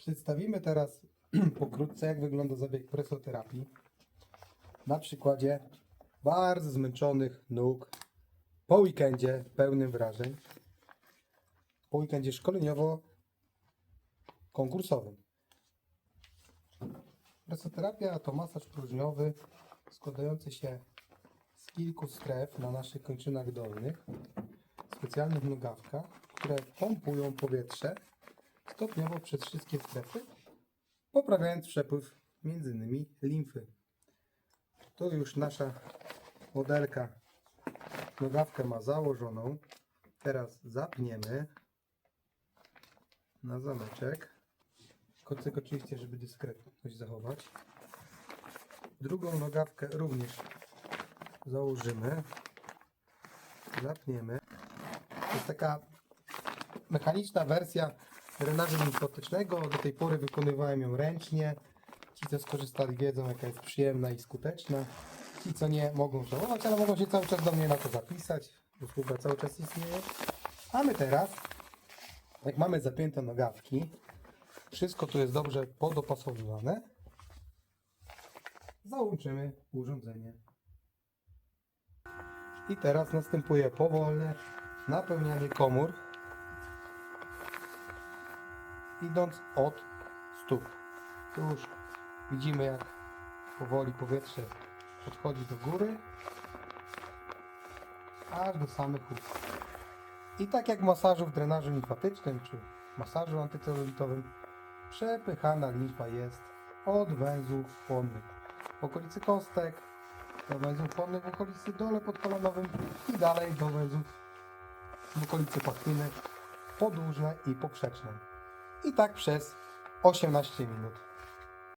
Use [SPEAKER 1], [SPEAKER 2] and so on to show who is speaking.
[SPEAKER 1] Przedstawimy teraz pokrótce, jak wygląda zabieg presoterapii. Na przykładzie bardzo zmęczonych nóg po weekendzie pełnym wrażeń. Po weekendzie szkoleniowo-konkursowym. Presoterapia to masaż próżniowy składający się z kilku stref na naszych kończynach dolnych, specjalnych nogawkach, które pompują powietrze stopniowo przez wszystkie strefy, poprawiając przepływ między innymi limfy. Tu już nasza modelka nogawkę ma założoną. Teraz zapniemy na zameczek. Kocyk oczywiście, żeby dyskretność zachować. Drugą nogawkę również założymy. Zapniemy. To jest taka mechaniczna wersja drenażu limfatycznego. Do tej pory wykonywałem ją ręcznie. Ci, co skorzystali, wiedzą, jaka jest przyjemna i skuteczna. Ci, co nie, mogą żałować, ale mogą się cały czas do mnie na to zapisać. Usługa cały czas istnieje. A my teraz, jak mamy zapięte nogawki, wszystko tu jest dobrze podopasowywane, załączymy urządzenie. I teraz następuje powolne napełnianie komór, idąc od stóp. Tu już widzimy, jak powoli powietrze podchodzi do góry, aż do samych ust. I tak jak w masażu w drenażu limfatycznym, czy masażu antycelulitowym, przepychana limfa jest od węzłów chłonnych w okolicy kostek, do węzłów chłonnych w okolicy dole podkolonowym i dalej do węzłów w okolicy pachwiny podłużne i poprzeczne. I tak przez 18 minut.